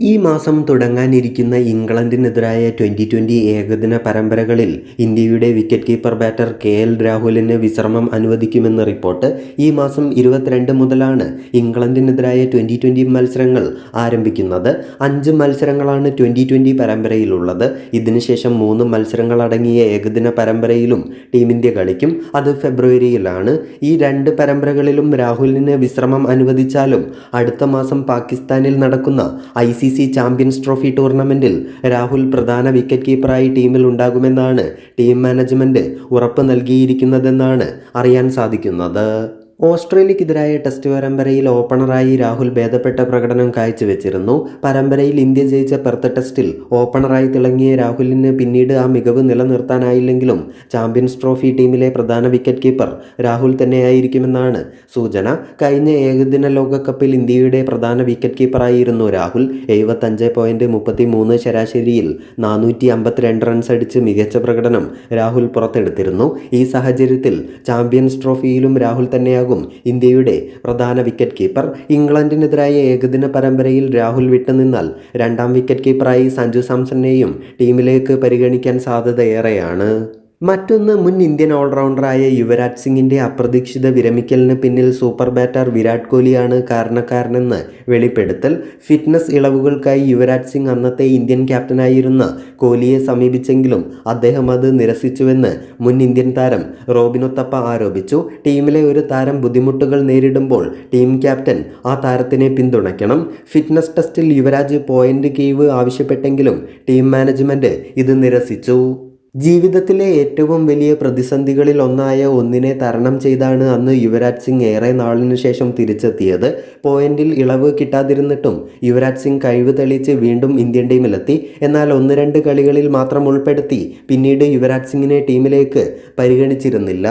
ഈ മാസം തുടങ്ങാനിരിക്കുന്ന ഇംഗ്ലണ്ടിനെതിരായ ട്വന്റി ട്വന്റി ഏകദിന പരമ്പരകളിൽ ഇന്ത്യയുടെ wicket keeper batter K L രാഹുലിന് വിശ്രമം അനുവദിക്കുമെന്ന റിപ്പോർട്ട് ഈ മാസം ഇരുപത്തിരണ്ട് മുതലാണ് ഇംഗ്ലണ്ടിനെതിരായ ട്വന്റി ട്വന്റി മത്സരങ്ങൾ ആരംഭിക്കുന്നത്. അഞ്ച് മത്സരങ്ങളാണ് ട്വന്റി ട്വന്റി പരമ്പരയിലുള്ളത്. ഇതിനുശേഷം മൂന്ന് മത്സരങ്ങളടങ്ങിയ ഏകദിന പരമ്പരയിലും ടീം ഇന്ത്യ കളിക്കും അത് ഫെബ്രുവരിയിലാണ്. ഈ രണ്ട് പരമ്പരകളിലും രാഹുലിന് വിശ്രമം അനുവദിച്ചാലും അടുത്ത മാസം പാകിസ്ഥാനിൽ നടക്കുന്ന I C C C champions trophy ടൂർണമെന്റിൽ രാഹുൽ പ്രധാന വിക്കറ്റ് കീപ്പറായി ടീമിൽ ഉണ്ടാകുമെന്നാണ് ടീം മാനേജ്മെന്റ് ഉറപ്പ് നൽകിയിരിക്കുന്നതെന്നാണ് അറിയാൻ സാധിക്കുന്നത്. ഓസ്ട്രേലിയക്കെതിരായ ടെസ്റ്റ് പരമ്പരയിൽ ഓപ്പണറായി രാഹുൽ ഭേദപ്പെട്ട പ്രകടനം കാഴ്ചവെച്ചിരുന്നു. പരമ്പരയിൽ ഇന്ത്യ ജയിച്ച പെർത്ത് ടെസ്റ്റിൽ ഓപ്പണറായി തിളങ്ങിയ രാഹുലിന് പിന്നീട് ആ മികവ് നിലനിർത്താനായില്ലെങ്കിലും ചാമ്പ്യൻസ് ട്രോഫി ടീമിലെ പ്രധാന വിക്കറ്റ് കീപ്പർ രാഹുൽ തന്നെയായിരിക്കുമെന്നാണ് സൂചന. കഴിഞ്ഞ ഏകദിന ലോകകപ്പിൽ ഇന്ത്യയുടെ പ്രധാന വിക്കറ്റ് കീപ്പറായിരുന്നു രാഹുൽ. എഴുപത്തഞ്ച് പോയിന്റ് മുപ്പത്തി മൂന്ന് ശരാശരിയിൽ നാനൂറ്റി അമ്പത്തിരണ്ട് റൺസ് അടിച്ച് മികച്ച പ്രകടനം രാഹുൽ പുറത്തെടുത്തിരുന്നു. ഈ സാഹചര്യത്തിൽ ചാമ്പ്യൻസ് ട്രോഫിയിലും രാഹുൽ തന്നെയാകും ഇന്ത്യയുടെ പ്രധാന വിക്കറ്റ് കീപ്പർ ഇംഗ്ലണ്ടിനെതിരായ ഏകദിന പരമ്പരയിൽ രാഹുൽ വിട്ടുനിന്നാൽ രണ്ടാം വിക്കറ്റ് കീപ്പറായി സഞ്ജു സാംസണിനെയും ടീമിലേക്ക് പരിഗണിക്കാൻ സാധ്യത ഏറെയാണ്. മറ്റൊന്ന് മുൻ ഇന്ത്യൻ ഓൾറൗണ്ടറായ യുവരാജ് സിംഗിന്റെ അപ്രതീക്ഷിത വിരമിക്കലിന് പിന്നിൽ സൂപ്പർ ബാറ്റർ വിരാട് കോഹ്ലിയാണ് കാരണക്കാരനെന്ന് വെളിപ്പെടുത്തൽ. ഫിറ്റ്നസ് ഇളവുകൾക്കായി യുവരാജ് സിംഗ് അന്നത്തെ ഇന്ത്യൻ ക്യാപ്റ്റനായിരുന്ന കോഹ്ലിയെ സമീപിച്ചെങ്കിലും അദ്ദേഹം അത് നിരസിച്ചുവെന്ന് മുൻ ഇന്ത്യൻ താരം റോബിനൊത്തപ്പ ആരോപിച്ചു. ടീമിലെ ഒരു താരം ബുദ്ധിമുട്ടുകൾ നേരിടുമ്പോൾ ടീം ക്യാപ്റ്റൻ ആ താരത്തിനെ പിന്തുണയ്ക്കണം. ഫിറ്റ്നസ് ടെസ്റ്റിൽ യുവരാജ് പോയിന്റ് കീവ് ആവശ്യപ്പെട്ടെങ്കിലും ടീം മാനേജ്മെന്റ് ഇത് നിരസിച്ചു. ജീവിതത്തിലെ ഏറ്റവും വലിയ പ്രതിസന്ധികളിൽ ഒന്നായ ഒന്നിനെ തരണം ചെയ്താണ് അന്ന് യുവരാജ് സിംഗ് ഏറെ നാളിനു ശേഷം തിരിച്ചെത്തിയത്. പോയിന്റിൽ ഇളവ് കിട്ടാതിരുന്നിട്ടും യുവരാജ് സിംഗ് കഴിവ് തെളിയിച്ച് വീണ്ടും ഇന്ത്യൻ ടീമിലെത്തി. എന്നാൽ ഒന്ന് രണ്ട് കളികളിൽ മാത്രം ഉൾപ്പെടുത്തി പിന്നീട് യുവരാജ് സിംഗിനെ ടീമിലേക്ക് പരിഗണിച്ചിരുന്നില്ല.